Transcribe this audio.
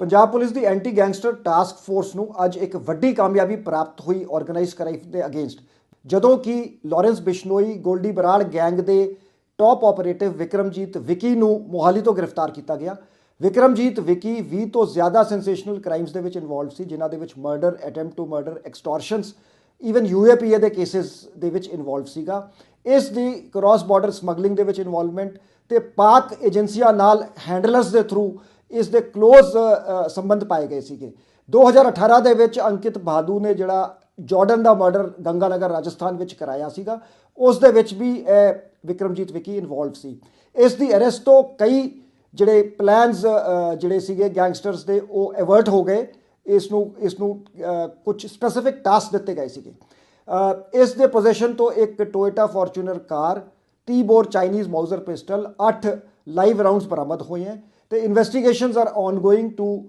Punjab police ਦੀ anti gangster task force ਨੂੰ ਅੱਜ ਇੱਕ ਵੱਡੀ ਕਾਮਯਾਬੀ ਪ੍ਰਾਪਤ ਹੋਈ ਆਰਗੇਨਾਈਜ਼ ਕ੍ਰਾਈਮ ਦੇ ਅਗੇਂਸਟ। ਜਦੋਂ ਕਿ ਲਾਰੈਂਸ ਬਿਸ਼ਨੋਈ, ਗੋਲਡੀ ਬਰਾੜ ਗੈਂਗ ਦੇ ਟਾਪ ਆਪਰੇਟਿਵ ਵਿਕਰਮਜੀਤ ਵਿਕੀ ਨੂੰ ਮੋਹਾਲੀ ਤੋਂ ਗ੍ਰਿਫਤਾਰ ਕੀਤਾ ਗਿਆ। ਵਿਕਰਮਜੀਤ ਵਿਕੀ 20 ਤੋਂ ਜ਼ਿਆਦਾ ਸੈਂਸੇਸ਼ਨਲ ਕ੍ਰਾਈਮਸ ਦੇ ਵਿੱਚ ਇਨਵੋਲਵ ਸੀ, ਜਿਨ੍ਹਾਂ ਦੇ ਵਿੱਚ murder attempt to murder extortions even UAPA ਦੇ ਕੇਸਿਸ ਦੇ ਵਿੱਚ ਇਨਵੋਲਵ ਸੀਗਾ। ਇਸ ਦੀ ਕ੍ਰਾਸ ਬਾਰਡਰ ਸਮਗਲਿੰਗ ਦੇ ਵਿੱਚ ਇਨਵੋਲਵਮੈਂਟ ਤੇ ਪਾਕ ਏਜੰਸੀਆਂ ਨਾਲ ਹੈਂਡਲਰਸ ਦੇ ਥਰੂ ਇਸ ਦੇ ক্লোਜ਼ ਸੰਬੰਧ ਪਾਏ ਗਏ ਸੀਗੇ। 2018 ਦੇ ਵਿੱਚ ਅੰਕਿਤ ਬਾਦੂ ਨੇ ਜਿਹੜਾ ਜਾਰਡਨ ਦਾ ਮਰਡਰ ਗੰਗਾਨਗਰ ਰਾਜਸਥਾਨ ਵਿੱਚ ਕਰਾਇਆ ਸੀਗਾ, ਉਸ ਦੇ ਵਿੱਚ ਵੀ ਇਹ ਵਿਕਰਮਜੀਤ ਵਿਕੀ ਇਨਵੋਲਵ ਸੀ। ਇਸ ਦੀ ਅਰੈਸਟ ਤੋਂ ਕਈ ਜਿਹੜੇ ਪਲਾਨਸ ਜਿਹੜੇ ਸੀਗੇ ਗੈਂਗਸਟਰਸ ਦੇ, ਉਹ ਐਵਰਟ ਹੋ ਗਏ। ਇਸ ਨੂੰ ਇਸ ਨੂੰ ਕੁਝ ਸਪੈਸੀਫਿਕ ਟਾਸਕ ਦਿੱਤੇ ਗਏ ਸੀਗੇ। ਇਸ ਦੇ ਪੋਜੀਸ਼ਨ ਤੋਂ ਇੱਕ Toyota Fortuner car 30 bore Chinese Mauser pistol 8 live rounds ਬਰਾਮਦ ਹੋਏ ਹਨ ਤੇ ਇਨਵੈਸਟੀਗੇਸ਼ਨਸ ਆਰ ਆਨਗੋਇੰਗ ਟੂ